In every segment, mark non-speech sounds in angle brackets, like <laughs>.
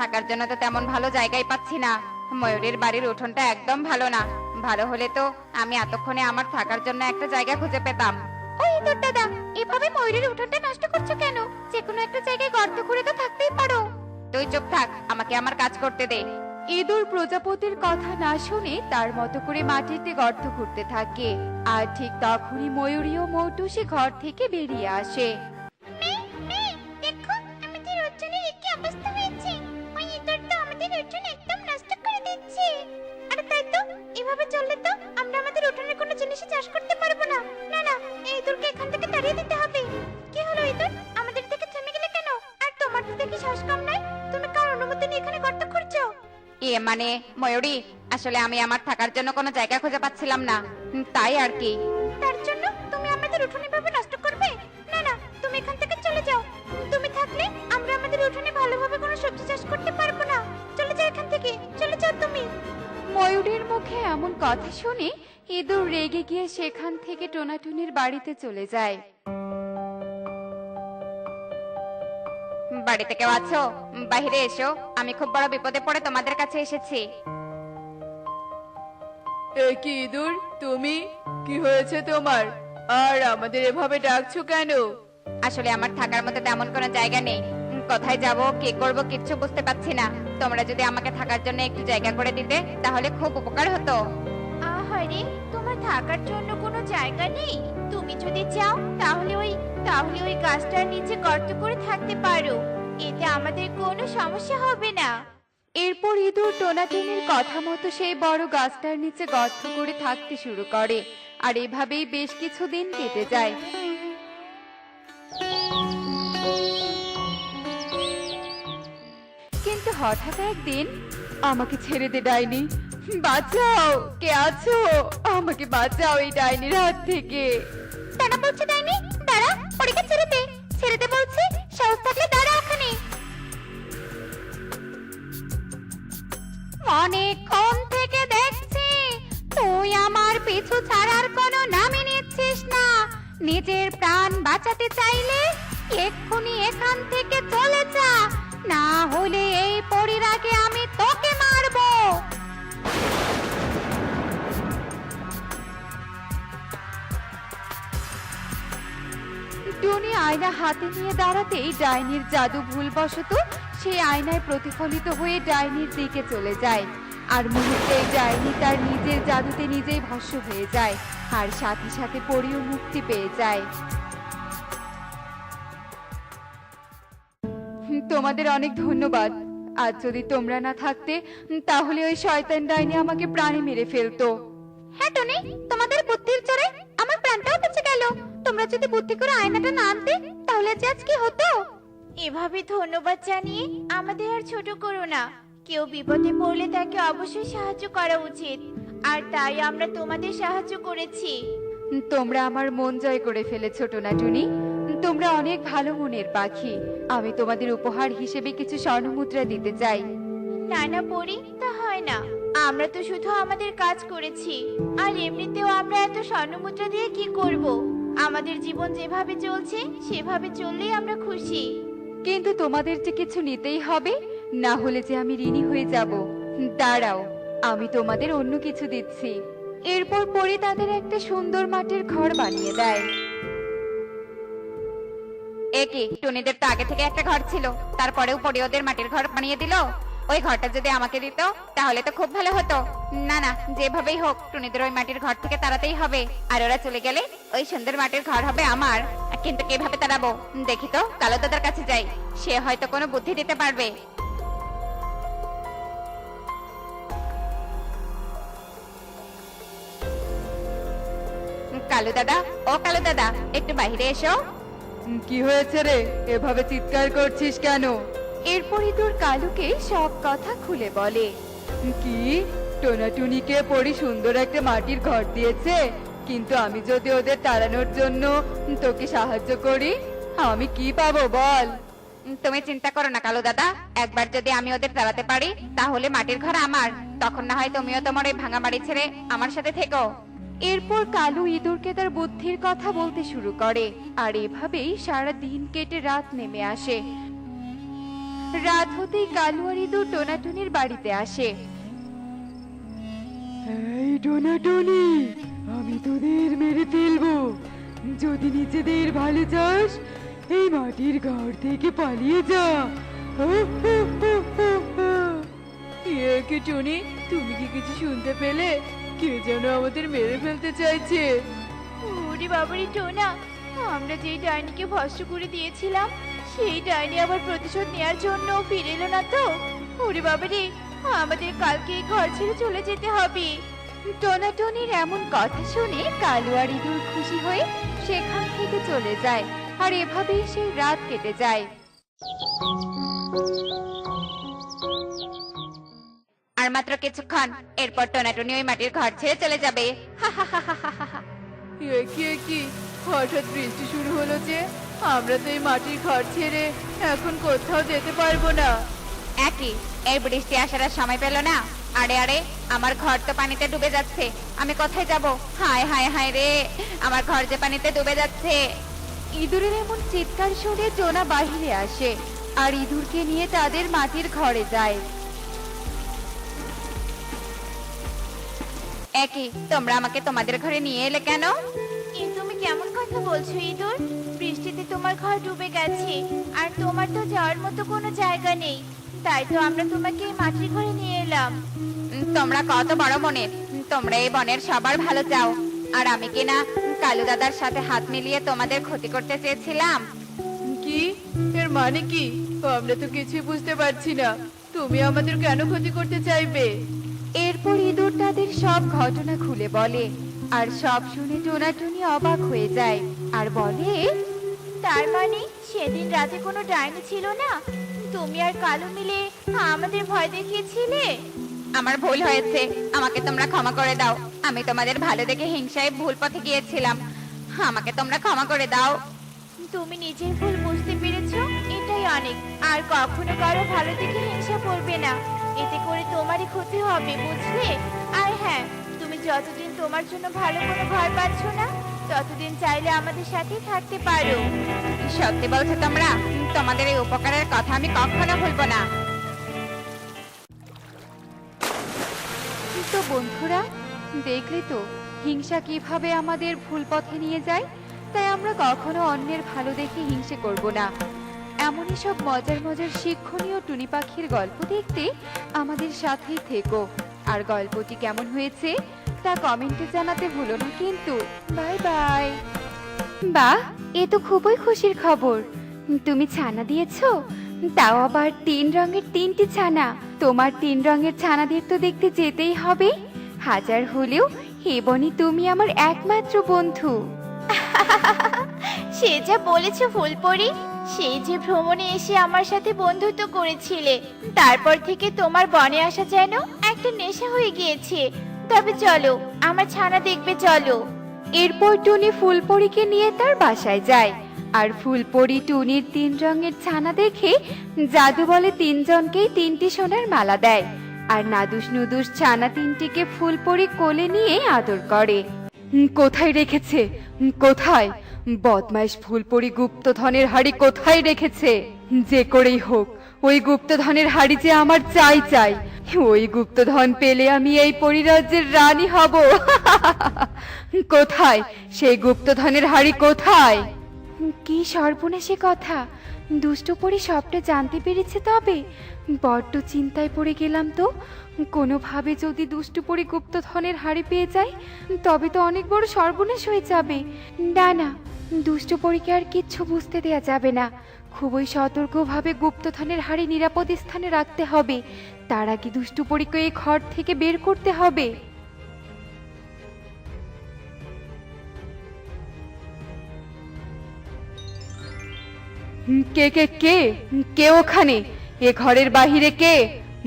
থাকার জন্য তো তেমন ভালো জায়গায় পাচ্ছি না। ময়ূরের বাড়ির উঠোনটা একদম ভালো না। ভালো হলে তো আমি এতক্ষণে আমার থাকার জন্য একটা জায়গা খুঁজে পেতাম। ওই তোর দাদা, এভাবে ময়ূরের উঠোনটা নষ্ট করছ কেন? যে কোনো একটা জায়গায় গর্ত করে তো থাকতেই পারো। তুই চুপ থাক, আমাকে আমার কাজ করতে দে। ইঁদুর প্রজাপতির কথা না শুনে তার মতো করে মাটিতে গর্ত করতে থাকে। আর ঠিক তখনই ময়ূরী ও মৌটুসি ঘর থেকে বেরিয়ে আসে। জিনিসই চাষ করতে পারব না। না না এই ইঁদুরকে এখান থেকে তাড়িয়ে দিতে হবে। কি হলো ইঁদুর আমাদের থেকে থেমে গেলে কেন? আর তোমার তো দেখি শ্বাস কম নাই? তুমি কার অনুমতি নিয়ে এখানে গর্ত করছ এ মানে ময়ূরী আসলে আমি আমার থাকার জন্য কোনো জায়গা খুঁজে পাচ্ছিলাম না। তাই আর কি। তার জন্য তুমি আমাদের উঠোনে ভাবে নষ্ট করবে? না না তুমি এখান থেকে চলে যাও। তুমি থাকলে আমরা আমাদের উঠোনে ভালোভাবে কোনো সবজি চাষ করতে পারব না। চলে যাও এখান থেকে চলে যাও তুমি। ময়ূরের মুখে এমন কথা শুনে ইঁদুর রেগে গিয়ে সেখান থেকে টোনাটুনির বাড়িতে চলে যায়। বাড়িতে কেউ আছো? বাইরে এসো। আমি খুব বড় বিপদে পড়ে তোমাদের কাছে এসেছি। কি ইঁদুর? তুমি? কি হয়েছে তোমার? আর আমাদের এভাবে ডাকছো কেন? আসলে আমার থাকার মতো তেমন কোনো জায়গা নেই। কোথায় যাব কি করব কিচ্ছু বুঝতে পারছি না। তোমরা যদি আমাকে থাকার জন্য একটু জায়গা করে দিতে তাহলে খুব উপকার হতো। আহারে তোমার থাকার জন্য কোনো জায়গা নেই? তুমি যদি চাও, তাহলে ওই তাহলে ওই গাছটার নিচে গর্ত করে থাকতে পারো। এতে আমাদের কোনো সমস্যা হবে না। এরপর ইঁদুর টোনাটুনির কথা মতো সেই বড় গাছটার নিচে গর্ত করে থাকতে শুরু করে। আর এভাবেই বেশ কিছুদিন কেটে যায়। কিন্তু হঠাৎ একদিন আমাকে ছেড়ে দে ডাইনি। বাঁচাও, কে আছো? আমাকে বাঁচাও এই ডাইনির হাত থেকে। দাঁড়া বলছে ডাইনি, দাঁড়া, পরীক্ষা ছেড়ে দে ছেড়ে দে বলছি, সাহস থাকলে দাঁড়া ওখানে অনেকক্ষণ থেকে দেখছি, তুই আমার পিছু ছাড়ার কোনো নামই নিচ্ছিস না। নিজের প্রাণ বাঁচাতে চাইলে এক্ষুনি এখান থেকে চলে যা, না হলে আয়না হাতে নিয়ে দাঁড়াতেই ডাইনির জাদু ভুলবশত সেই আয়নায় প্রতিফলিত হয়ে ডাইনির দিকে চলে যায়। আর মুহূর্তে ডাইনি তার নিজের জাদুতে নিজেই ভস্ম হয়ে যায়, আর সাথে সাথে পরিও মুক্তি পেয়ে যায়। তোমাদের অনেক ধন্যবাদ। আজ যদি তোমরা না থাকতে, তাহলে ওই শয়তান ডাইনি আমাকে প্রাণে মেরে ফেলতো। হ্যাঁ টনি, তোমাদের বুদ্ধির জোরে আমার প্রাণটাও বেঁচে গেল। তোমরা যদি বুদ্ধি করে আয়নাটা না আনতে তাহলে যে আজ কি হতো? এভাবে ধন্যবাদ জানিয়ে আমাদের আর ছোট করো না। কেউ বিপদে পড়লে তাকে অবশ্যই সাহায্য করা উচিত। আর তাই আমরা তোমাদের সাহায্য করেছি। তোমরা আমার মন জয় করে ফেলেছো টোনাটুনি। তোমরা অনেক ভালো মনের পাখি। আমি তোমাদের উপহার হিসেবে কিছু স্বর্ণমুদ্রা দিতে চাই। না না পড়ি তা হয় না। আমরা তো শুধু আমাদের কাজ করেছি। আর এমনিতেও আমরা এত স্বর্ণমুদ্রা দিয়ে কি করব? আমাদের জীবন যেভাবে চলছে, সেভাবে চললেই আমরা খুশি। কিন্তু তোমাদের যে কিছু নিতেই হবে, না হলে যে আমি ঋণী হয়ে যাব। দাঁড়াও, আমি তোমাদের অন্য কিছু দিচ্ছি। এরপর পরে তাদের একটা সুন্দর মাটির ঘর বানিয়ে দেয়। একে টুনিদের তো আগে থেকে একটা ঘর ছিল, তারপরেও পরে ওদের মাটির ঘর বানিয়ে দিল? ওই ঘরটা যদি আমাকে দিত, তাহলে তো খুব ভালো হতো। না না, যেভাবেই হোক, টুনিদের ওই মাটির ঘর থেকে তাড়াতেই হবে। আর ওরা চলে গেলে ওই সুন্দর মাটির ঘর হবে আমার। কিন্তু কীভাবে তাড়াবো? দেখি তো, কালো দাদার কাছে যাই। সে হয়তো কোনো বুদ্ধি দিতে পারবে। কালু দাদা, ও কালু দাদা, একটু বাইরে এসো। কি হয়েছে রে? এভাবে চিৎকার করছিস কেন? এরপরই তোর কালুকে সব কথা খুলে বলে। কি? টোনাটুনিকে পরি সুন্দর একটা মাটির ঘর দিয়েছে। কিন্তু আমি যদি ওদের তাড়ানোর জন্য তোকে সাহায্য করি আমি কি পাবো বল? তুমি চিন্তা করো না কালো দাদা। একবার যদি আমি ওদের তাড়াতে পারি তাহলে মাটির ঘর আমার। তখন না হয় তুমিও তোমার ওই ভাঙা বাড়ি ছেড়ে আমার সাথে থেকো। এরপর কালু ইঁদুরকে তার বুদ্ধির কথা বলতে শুরু করে। আর এভাবেই সারা দিন কেটে রাত নেমে আসে। রাত হতেই কালু আর ইঁদুর টোনাটুনির বাড়িতে আসে। এই টোনাটুনি আমি তোদের মেরে ফেলব। যদি নিজেদের ভালো চাস এই মাটির ঘর থেকে পালিয়ে যা। কি টুনি তুমি কি কিছু শুনতে পেলে? কে যেন আমাদের মেরে ফেলতে চাইছে? ওরে বাবারে টোনা আমরা যেই ডাইনিকে ভস্ম করে দিয়েছিলাম সেই ডাইনি আবার প্রতিশোধ নেওয়ার জন্য ফিরে এলো না তো? ওরে বাবারে আমাদের কালকে ঘর ছেড়ে চলে যেতে হবে। টোনাটনির এমন কথা শুনে কালু আর ইঁদুর খুশি হয়ে সেখান থেকে চলে যায় আর এভাবেই সেই রাত কেটে যায়। আর মাত্র কিছুক্ষণ এরপর টোনাটুনি ওই মাটির ঘর ছেড়ে চলে যাবে। কি কি? হঠাৎ বৃষ্টি শুরু হলো যে? আমরা তো এই মাটির ঘর ছেড়ে এখন কোথাও যেতে পারব না। একই এই বৃষ্টি আসার আর সময় পেল না। আরে আরে আমার ঘর তো পানিতে ডুবে যাচ্ছে। আমি কোথায় যাব? হায় হায় হায় রে আমার ঘর যে পানিতে ডুবে যাচ্ছে। ইঁদুরের এমন চিৎকার শুনে টোনা বাহিরে আসে আর ইঁদুরকে নিয়ে তাদের মাটির ঘরে যায়। একই তোমরা আমাকে তোমাদের ঘরে নিয়ে এলে কেন? তুমি কেমন কথা বলছো ইঁদুর? তোমার ঘর ডুবে গেছে। আর তোমার তো যাওয়ার মতো কোনো জায়গা নেই। তাই তো আমরা তোমাকে এই মাটির ঘরে নিয়ে এলাম। তোমরা কত বড় মনের তোমরা এই বনের সবার ভালো চাও। আর আমি কি না কালু দাদার সাথে হাত মিলিয়ে তোমাদের ক্ষতি করতে চেয়েছিলাম? কি? এর মানে কি? আমরা তো কিছুই বুঝতে পারছি না। তুমি আমাদের কেন ক্ষতি করতে চাইবে? এরপর ইঁদুর তাদের সব ঘটনা খুলে বলে। আর সব শুনে টোনাটুনি অবাক হয়ে যায়। আর বলে তার মানে সেদিন রাতে কোনো ডাইনি ছিল না? তুমি আর কালো মিলে আমাদের ভয় দেখিয়েছিলে? আমার ভুল হয়েছে। আমাকে তোমরা ক্ষমা করে দাও। আমি তোমাদের ভালো দেখে হিংসায় ভুল পথে গিয়েছিলাম। আমাকে তোমরা ক্ষমা করে দাও। তুমি নিজের ভুল বুঝতে পেরেছ? এটাই অনেক। আর কখনো কারও ভালো দেখে হিংসা করবে না। এতে করে তোমারই ক্ষতি হবে বুঝলে? আর হ্যাঁ তুমি যতদিন তোমার জন্য ভালো কোনো ঘর পাচ্ছ না ততদিন চাইলে আমাদের সাথেই থাকতে পারো। সত্যি বলছো তোমরা, তোমাদের এই উপকারের কথা আমি কখনো ভুলবো না। তো বন্ধুরা, দেখলে তো, হিংসা কীভাবে আমাদের ভুল পথে নিয়ে যায়? তাই আমরা কখনো অন্যের ভালো দেখে হিংসে করব না। এমনই সব মজার মজার শিক্ষণীয় টুনি পাখির গল্প দেখতে আমাদের সাথেই থেকো। আর গল্পটি কেমন হয়েছে? তা কমেন্টে জানাতে ভুলো না কিন্তু। বাই বাই বাহ, এ তো খুবই খুশির খবর। তুমি ছানা দিয়েছ? তাও আবার তিন রঙের তিনটি ছানা। তোমার তিন রঙের ছানাদের তো দেখতে যেতেই হবে। হাজার হলেও হেবনি তুমি আমার একমাত্র বন্ধু। <laughs> সে যা বলেছে ফুলপরি সেই যে ভ্রমণে এসে আমার সাথে বন্ধুত্ব করেছিলে, তারপর থেকে তোমার বনে আসা যেন একটা নেশা হয়ে গিয়েছে। তবে চলো, আমার ছানা দেখবে, চলো। এরপর টুনি ফুলপরিকে নিয়ে তার বাসায় যায়। আর ফুলপরি টুনির তিন রঙের ছানা দেখে জাদু বলে তিনজনকেই তিনটি সোনার মালা দেয়। আর নাদুস নুদুস ছানা তিনটিকে ফুলপরি কোলে নিয়ে আদর করে। কোথায় রেখেছে? কোথায়? বদমাইশ ফুলপরি গুপ্তধনের হাড়ি কোথায় রেখেছে? যে করেই হোক। ওই গুপ্তধনের হাড়ি যে আমার চাই চাই। ওই গুপ্তধন পেলে আমি এই পরিরাজ্যের রানী হব। <laughs> কোথায়? সেই গুপ্তধনের হাড়ি কোথায়? কি সর্বনাশী কথা। দুষ্টু পরি সবটা জানতে পেরেছে তবে। বড্ড চিন্তায় পড়ে গেলাম তো। কোনোভাবে যদি দুষ্টু পরি গুপ্তধনের হাড়ি পেয়ে যায় তবে তো অনেক বড় সর্বনাশ হয়ে যাবে। না না, দুষ্টু পরীকে আর কিচ্ছু বুঝতে দেয়া যাবে না। খুবই সতর্কভাবে গুপ্তধনের হাড়ি নিরাপদ স্থানে রাখতে হবে। তার আগে দুষ্টু পরীকে এই ঘর থেকে বের করতে হবে। কে কে কে? কে ওখানে? এ ঘরের বাহিরে কে?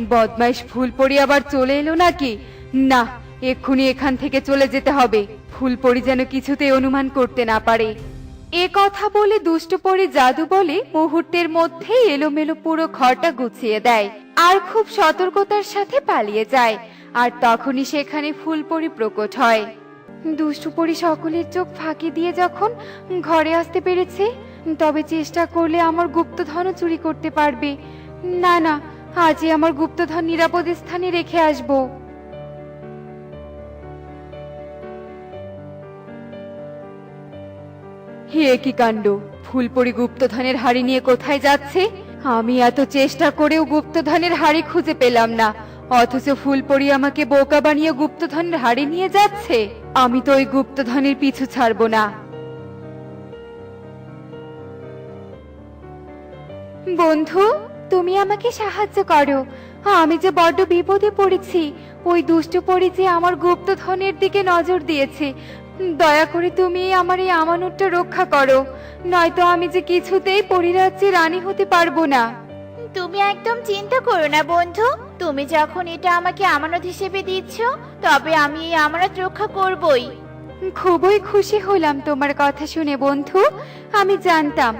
বদমাইশ ফুল পড়ি আবার চলে এলো নাকি? না, এক্ষুনি এখান থেকে চলে যেতে হবে। ফুল পড়ি যেন কিছুতে অনুমান করতে না পারে। এ কথা বলে দুষ্টু পরি জাদু বলে মুহূর্তের মধ্যেই এলোমেলো পুরো ঘরটা গুছিয়ে দেয় আর খুব সতর্কতার সাথে পালিয়ে যায়। আর তখনই সেখানে ফুলপরি প্রকট হয়। দুষ্টুপরি সকলের চোখ ফাঁকি দিয়ে যখন ঘরে আসতে পেরেছে, তবে চেষ্টা করলে আমার গুপ্তধনও চুরি করতে পারবে। না না, আজই আমার গুপ্তধন নিরাপদ স্থানে রেখে আসব। হে কি কাণ্ড, ফুলপরি গুপ্তধনের হাড়ি নিয়ে কোথায় যাচ্ছে? আমি এত চেষ্টা করেও গুপ্তধনের হাড়ি খুঁজে পেলাম না, অথচ ফুলপরি আমাকে বোকা বানিয়ে গুপ্তধনের হাড়ি নিয়ে যাচ্ছে। আমি তো ওই গুপ্তধনের পিছু ছাড়বো না। বন্ধু, তুমি আমাকে সাহায্য করো। আমি যে বড্ড বিপদে পড়েছি, ওই দুষ্ট পরি যে আমার গুপ্তধনের দিকে নজর দিয়েছে দয়া করে তুমি আমার এই আমানতটা রক্ষা করো। নয়তো আমি যে কিছুতেই পরিরাজ্যে রানী হতে পারব না। তুমি একদম চিন্তা করো না বন্ধু। তুমি যখন এটা আমাকে আমানত হিসেবে দিচ্ছ তবে আমি এই আমানত রক্ষা করবই। খুবই খুশি হলাম তোমার কথা শুনে বন্ধু। আমি জানতাম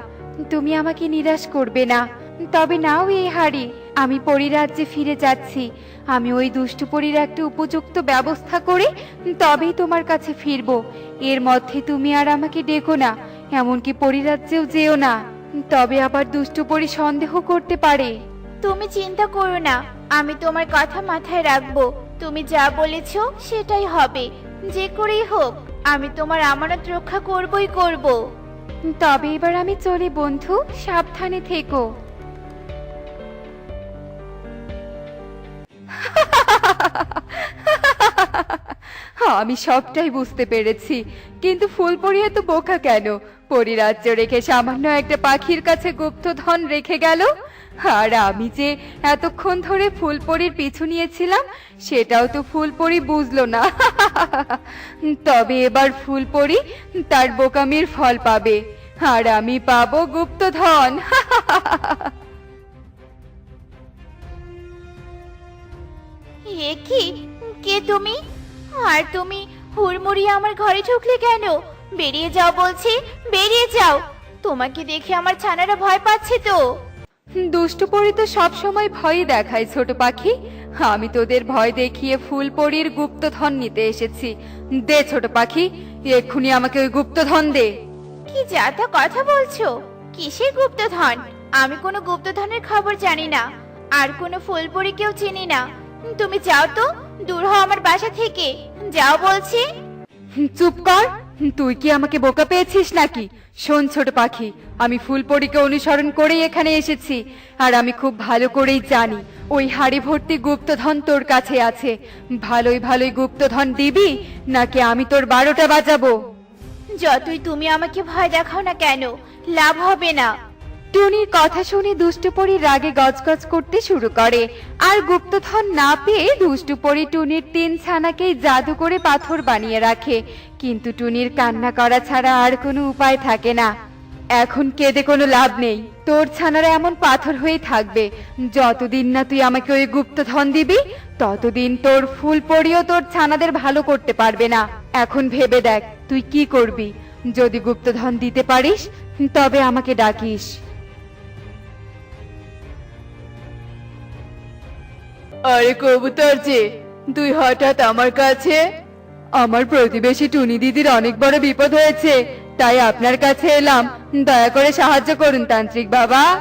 তুমি আমাকে নিরাশ করবে না। তবে নাও এই হাড়ি। আমি পরিরাজ্যে ফিরে যাচ্ছি। আমি ওই দুষ্টু পরীর একটা উপযুক্ত ব্যবস্থা করে তবেই তোমার কাছে ফিরবো। এর মধ্যে তুমি আর আমাকে ডেকো না এমনকি পরিরাজ্যেও যেও না। তবে আবার দুষ্টু পরি সন্দেহ করতে পারে। তুমি চিন্তা করো না আমি তোমার কথা মাথায় রাখব। তুমি যা বলেছ সেটাই হবে। যে করেই হোক আমি তোমার আমানত রক্ষা করবই করব। তবে এবার আমি চলি বন্ধু সাবধানে থেকো। আমি সবটাই বুঝতে পেরেছি। কিন্তু ফুলপরি এত বোকা কেন? পরিরাজ্য রেখে সামান্য একটা পাখির কাছে গুপ্তধন রেখে গেল? আর আমি যে এতক্ষণ ধরে ফুলপরির পিছু নিয়েছিলাম, সেটাও তো ফুলপরি বুঝলো না। <laughs> তবে এবার ফুলপরি তার বোকামির ফল পাবে। আর আমি পাবো গুপ্তধন। <laughs> এ কে তুমি? আর তুমি হুড়মুড়িয়ে আমার ঘরে ঢুকলে কেন? বেরিয়ে যাও বলছি বেরিয়ে যাও। তোমাকে দেখে আমার ছানারা ভয় পাচ্ছে তো। দুষ্টু পরি তো সবসময় ভয়ই দেখায় ছোট পাখি। আমি তোদের ভয় দেখিয়ে ফুল ফুলপরির গুপ্তধন নিতে এসেছি। দে ছোট পাখি এক্ষুনি আমাকে ওই গুপ্তধন দে। কি যা তা কথা বলছো? কিসের গুপ্তধন? আমি কোনো গুপ্তধনের খবর জানি না। আর কোনো ফুলপরিকেও চিনি না। তুমি যাও তো। দূর হও আমার বাসা থেকে। যাও বলছি। চুপ কর তুই কি আমাকে বোকা পেয়েছিস নাকি? শোন ছোট পাখি আমি ফুলপরিকে অনুসরণ করেই এখানে এসেছি আর আমি খুব ভালো করেই জানি ওই হাড়ি ভর্তি গুপ্তধন তোর কাছে আছে। ভালোই ভালোই গুপ্তধন দিবি নাকি আমি তোর বারোটা বাজাবো? যতই তুমি আমাকে ভয় দেখাও না কেন লাভ হবে না। টুনির কথা শুনে দুষ্টুপরি রাগে গজগজ করতে শুরু করে। আর গুপ্তধন না পেয়ে দুষ্টুপরি টুনির তিন ছানাকেই জাদু করে পাথর বানিয়ে রাখে। কিন্তু টুনির কান্না করা ছাড়া আর কোনো উপায় থাকে না। এখন কেঁদে কোনো লাভ নেই। তোর ছানারা এমন পাথর হয়ে থাকবে। যতদিন না তুই আমাকে ওই গুপ্তধন দিবি, ততদিন তোর ফুল পরিও তোর ছানাদের ভালো করতে পারবে না। এখন ভেবে দেখ, তুই কি করবি? যদি গুপ্তধন দিতে পারিস, তবে আমাকে ডাকিস। আরে কবুতর যে, তুই হঠাৎ আমার কাছে? আমার প্রতিবেশী টুনি দিদির অনেক বড় বিপদ হয়েছে, তাই আপনার কাছে এলাম। দয়া করে সাহায্য করুন, তান্ত্রিক বাবা।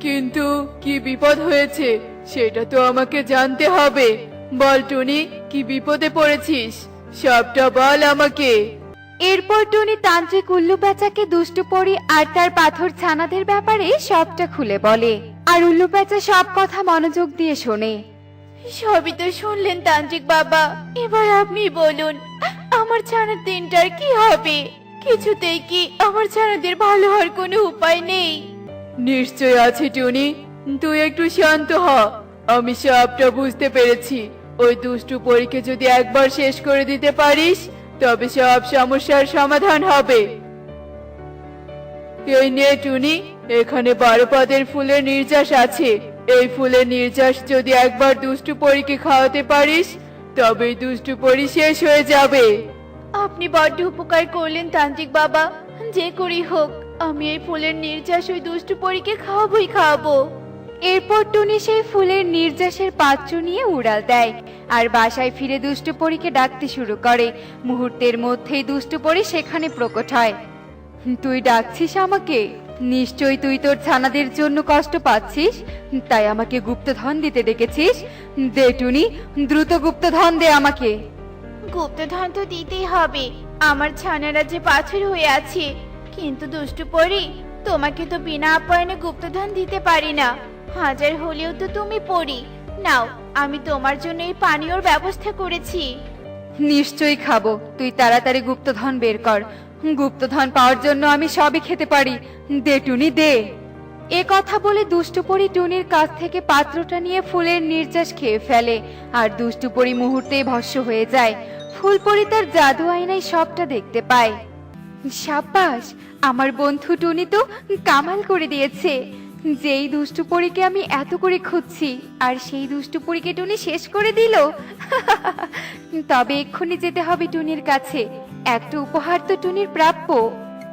কিন্তু কি বিপদ হয়েছে, সেটা তো আমাকে জানতে হবে। বল টুনি, কি বিপদে পড়েছিস? সবটা বল আমাকে। এরপর টুনি তান্ত্রিক উল্লু পেঁচাকে দুষ্টু আর তার পাথর ছানাদের ব্যাপারে সবটা খুলে বলে। আর উল্লু পেঁচা সব কথা মনোযোগ দিয়ে শোনে। সবই তো শুনলেন তান্ত্রিক বাবা। এবার আপনি বলুন, আমার ছানার দিনটার কি হবে? কিছুতেই কি আমার ছানাদের ভালো হওয়ার কোনো উপায় নেই? নিশ্চয় আছে, টুনি। তুই একটু শান্ত হ। আমি সবটা বুঝতে পেরেছি। ওই দুষ্টু পরীকে যদি একবার শেষ করে দিতে পারিস, তবে সব সমস্যার সমাধান হবে। এই নে, টুনি। এখানে বারো পদের ফুলের নির্যাস আছে। এই ফুলের নির্যাস যদি একবার দুষ্টু পরীকে খাওয়াতে পারিস তবেই দুষ্টু পরী শেষ হয়ে যাবে। আপনি বড্ড উপকার করলেন তান্ত্রিক বাবা। যে করি হোক আমি এই ফুলের নির্যাস ওই দুষ্টু পরীকে খাওয়াবই খাওয়াবো। এরপর টুনি সেই ফুলের নির্যাসের পাত্র নিয়ে উড়াল দেয় আর বাসায় ফিরে দুষ্টু পরীকে ডাকতে শুরু করে। মুহূর্তের মধ্যেই দুষ্টু পরী সেখানে প্রকট হয়। তুই ডাকছিস আমাকে? নিশ্চয়ই তুই তোর ছানাদের জন্য কষ্ট পাচ্ছিস তাই আমাকে গুপ্তধন দিতে ডেকেছিস। দে টুনি দ্রুত গুপ্তধন দে আমাকে। গুপ্তধন তো দিতেই হবে আমার ছানারা যে পাথর হয়ে আছে। কিন্তু দুষ্টু পরি তোমাকে তো বিনা আপ্যায়নে গুপ্তধন দিতে পারি না। হাজার হলেও তো তুমি পড়ি নাও আমি তোমার জন্য এই পানীয়র ব্যবস্থা করেছি। নিশ্চয়ই খাব তুই তাড়াতাড়ি গুপ্তধন বের কর। গুপ্তধন পাওয়ার জন্য আমি সবই খেতে পারি। দে, টুনি, দে। এ কথা বলে দুষ্টুপরি টুনির কাছ থেকে পাত্রটা নিয়ে ফুলের নির্যাস খেয়ে ফেলে, আর দুষ্টুপরি মুহূর্তেই ভস্য হয়ে যায়। ফুলপরি তার জাদু আয়নায় সবটা দেখতে পায়। সাব্বাস, আমার বন্ধু টুনি তো কামাল করে দিয়েছে। যেই দুষ্টু পরীকে আমি এত করে খুঁজছি, আর সেই দুষ্টু পরীকে টুনি শেষ করে দিল। <laughs> তবে এক্ষুনি যেতে হবে টুনির কাছে। একটা উপহার তো টুনির প্রাপ্য।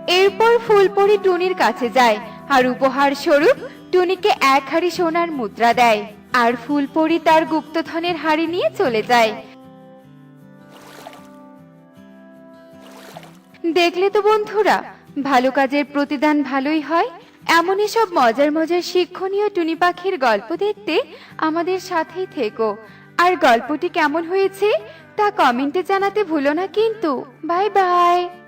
এরপর ফুলপরি টুনির কাছে যায়। আর উপহার স্বরূপ টুনিকে এক হাড়ি সোনার মুদ্রা দেয়। আর ফুলপরি তার গুপ্তধনের হাড়ি নিয়ে চলে যায়। দেখলে তো বন্ধুরা, ভালো কাজের প্রতিদান ভালোই হয়। এমনই সব মজার মজার শিক্ষণীয় টুনি পাখির গল্প দেখতে আমাদের সাথেই থেকো। আর গল্পটি কেমন হয়েছে? তা কমেন্টে জানাতে ভুলো না কিন্তু। Bye bye.